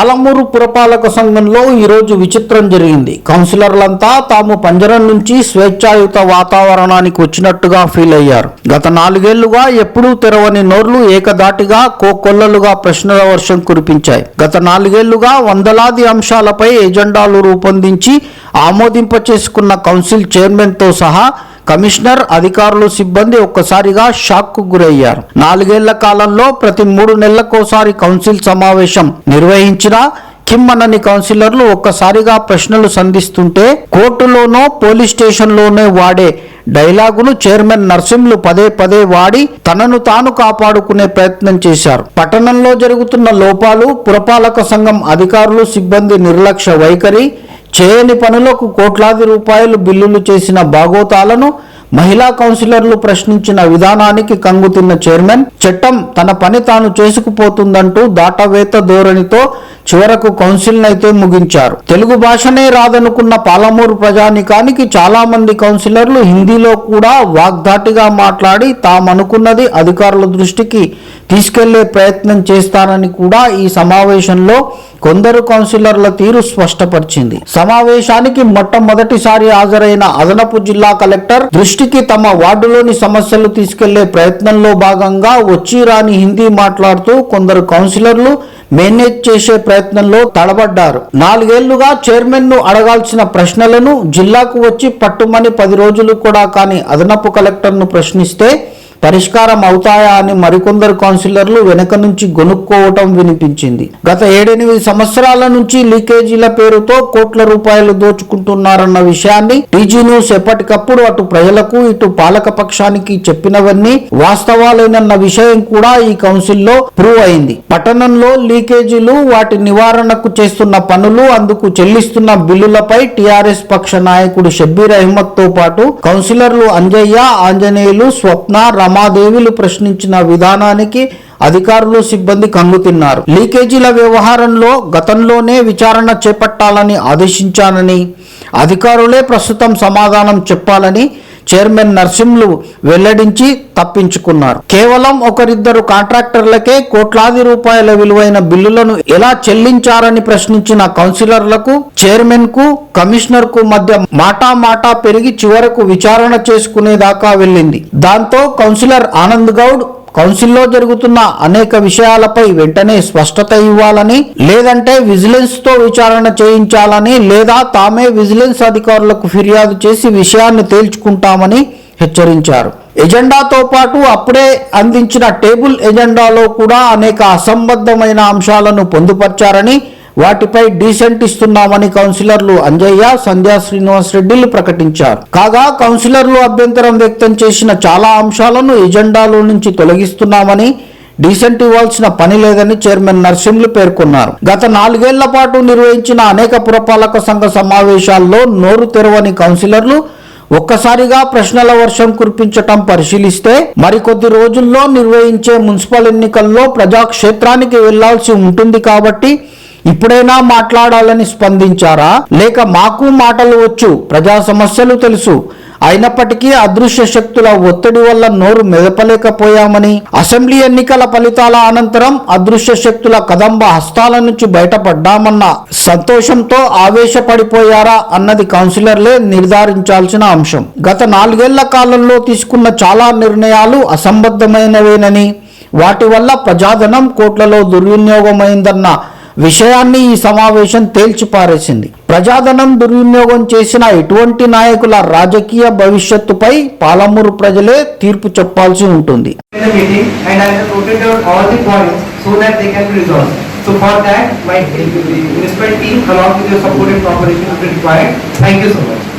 పాలమూరు పురపాలక సంఘంలో ఈరోజు విచిత్రం జరిగింది. కౌన్సిలర్లంతా తాము పంజరం నుంచి స్వేచ్ఛాయుత వాతావరణానికి వచ్చినట్టుగా ఫీల్ అయ్యారు. గత నాలుగేళ్ళుగా ఎప్పుడూ తెరవని నోర్లు ఏకదాటిగా కోకొల్లలుగా ప్రశ్నల వర్షం కురిపించాయి. గత నాలుగేళ్ళుగా వందలాది అంశాలపై ఎజెండాలు రూపొందించి ఆమోదింప చేసుకున్న కౌన్సిల్ చైర్మన్తో సహా కమిషనర్ అధికారులు సిబ్బంది ఒక్కసారిగా షాక్కు గురయ్యారు. నాలుగేళ్ళ కాలంలో ప్రతి మూడు నెలలకోసారి కౌన్సిల్ సమావేశం నిర్వహించినా కిమ్మనని కౌన్సిలర్లు ఒక్కసారిగా ప్రశ్నలు సంధిస్తుంటే కోర్టులోనో పోలీస్ స్టేషన్లోనే వాడే డైలాగును చైర్మన్ నర్సింహులు పదే పదే వాడి తనను తాను కాపాడుకునే ప్రయత్నం చేశారు. పట్టణంలో జరుగుతున్న లోపాలు పురపాలక సంఘం అధికారులు సిబ్బంది నిర్లక్ష్య వైఖరి చేయని పనులకు కోట్లాది రూపాయలు బిల్లులు చేసిన బాగోతాలను మహిళా కౌన్సిలర్లు ప్రశ్నించిన విధానానికి కంగుతిన్న చైర్మన్ చట్టం తన పని తాను చేసుకుపోతుందంటూ దాటవేత ధోరణితో చివరకు కౌన్సిల్ అయితే ముగించారు. తెలుగు భాషనే రాదనుకున్న పాలమూరు ప్రజానికానికి చాలా మంది కౌన్సిలర్లు హిందీలో కూడా వాగ్దాటిగా మాట్లాడి తామనుకున్నది అధికారుల దృష్టికి తీసుకెళ్ళే ప్రయత్నం చేస్తానని కూడా ఈ సమావేశంలో కొందరు కౌన్సిలర్ల తీరు స్పష్టపరిచింది. సమావేశానికి మొట్టమొదటిసారి హాజరైన అదనపు జిల్లా కలెక్టర్ దృష్టికి తమ వార్డులోని సమస్యలు తీసుకెళ్ళే ప్రయత్నంలో భాగంగా వచ్చి రాని హిందీ మాట్లాడుతూ కొందరు కౌన్సిలర్లు మేనేజ్ చేసే ప్రయత్నంలో తడబడ్డారు. నాలుగేళ్ళుగా చైర్మన్ను అడగాల్సిన ప్రశ్నలను జిల్లాకు వచ్చి పట్టుమని పది రోజులు కూడా కాని అదనపు కలెక్టర్ను ప్రశ్నిస్తే పరిష్కారం అవుతాయా అని మరికొందరు కౌన్సిలర్లు వెనక నుంచి గొనుక్కోవటం వినిపించింది. గత ఏడెనిమిది సంవత్సరాల నుంచి లీకేజీల పేరుతో కోట్ల రూపాయలు దోచుకుంటున్నారన్న విషయాన్ని టీజీ న్యూస్ ఎప్పటికప్పుడు అటు ప్రజలకు ఇటు పాలక పక్షానికి చెప్పినవన్నీ వాస్తవాలేనన్న విషయం కూడా ఈ కౌన్సిల్లో ప్రూవ్ అయింది. పట్టణంలో లీకేజీలు వాటి నివారణకు చేస్తున్న పనులు అందుకు చెల్లిస్తున్న బిల్లులపై టీఆర్ఎస్ పక్ష నాయకుడు షబ్బీర్ అహ్మద్తో పాటు కౌన్సిలర్లు అంజయ్య ఆంజనేయులు స్వప్న రమాదేవిలు ప్రశ్నించిన విధానానికి అధికారులు సిబ్బంది కంగుతిన్నారు లీకేజీల వ్యవహారంలో గతంలోనే విచారణ చేపట్టాలని ఆదేశించానని అధికారులే ప్రస్తుతం సమాధానం చెప్పాలని చైర్మన్ నర్సింహులు వెల్లడించి తప్పించుకున్నారు. కేవలం ఒకరిద్దరు కాంట్రాక్టర్లకే కోట్లాది రూపాయల విలువైన బిల్లులను ఎలా చెల్లించారని ప్రశ్నించిన కౌన్సిలర్లకు చైర్మన్కు కమిషనర్కు మధ్య మాటా మాటా పెరిగి చివరకు విచారణ చేసుకునేదాకా వెళ్ళింది. దాంతో కౌన్సిలర్ ఆనంద్ గౌడ్ కౌన్సిల్లో జరుగుతున్న అనేక విషయాలపై వెంటనే స్పష్టత ఇవ్వాలని లేదంటే విజిలెన్స్తో విచారణ చేయించాలని లేదా తామే విజిలెన్స్ అధికారులకు ఫిర్యాదు చేసి విషయాన్ని తేల్చుకుంటామని హెచ్చరించారు. ఎజెండాతో పాటు అప్పుడే అందించిన టేబుల్ ఎజెండాలో కూడా అనేక అసంబద్ధమైన అంశాలను పొందుపర్చారని వాటిపై డీసెంట్ ఇస్తున్నామని కౌన్సిలర్లు అంజయ్య సంధ్యా శ్రీనివాస్ రెడ్డిలు ప్రకటించారు. కాగా కౌన్సిలర్లు అభ్యంతరం వ్యక్తం చేసిన చాలా అంశాలను ఎజెండాలో నుంచి తొలగిస్తున్నామని డీసెంట్ ఇవ్వాల్సిన పని లేదని చైర్మన్ నర్సింహులు పేర్కొన్నారు. గత నాలుగేళ్ళ పాటు నిర్వహించిన అనేక పురపాలక సంఘ సమావేశాల్లో నోరు తెరవని కౌన్సిలర్లు ఒక్కసారిగా ప్రశ్నల వర్షం కురిపించటం పరిశీలిస్తే మరికొద్ది రోజుల్లో నిర్వహించే మున్సిపల్ ఎన్నికల్లో ప్రజాక్షేత్రానికి వెళ్ళాల్సి ఉంటుంది కాబట్టి ఇప్పుడైనా మాట్లాడాలని స్పందించారా? లేక మాకు మాటలు వచ్చు ప్రజా సమస్యలు తెలుసు. అయినప్పటికీ అదృశ్య శక్తుల ఒత్తిడి వల్ల నోరు మెదపలేకపోయామని అసెంబ్లీ ఎన్నికల ఫలితాల అనంతరం అదృశ్య శక్తుల కదంబ హస్తాల నుంచి బయటపడ్డామన్న సంతోషంతో ఆవేశపడిపోయారా అన్నది కౌన్సిలర్లే నిర్ధారించాల్సిన అంశం. గత నాలుగేళ్ళ కాలంలో తీసుకున్న చాలా నిర్ణయాలు అసంబద్ధమైనవేనని వాటి వల్ల ప్రజాధనం కోట్లలో దుర్వినియోగమైందన్న విషయాన్ని ఈ సమావేశం తేల్చిపారేసింది ప్రజాధనం దుర్వినియోగం చేసిన ఇటువంటి నాయకుల రాజకీయ భవిష్యత్తుపై పాలమూరు ప్రజలే తీర్పు చెప్పాల్సి ఉంటుంది in the meeting and I have so be for that, my municipal team along with your support and cooperation be required. Thank you so much.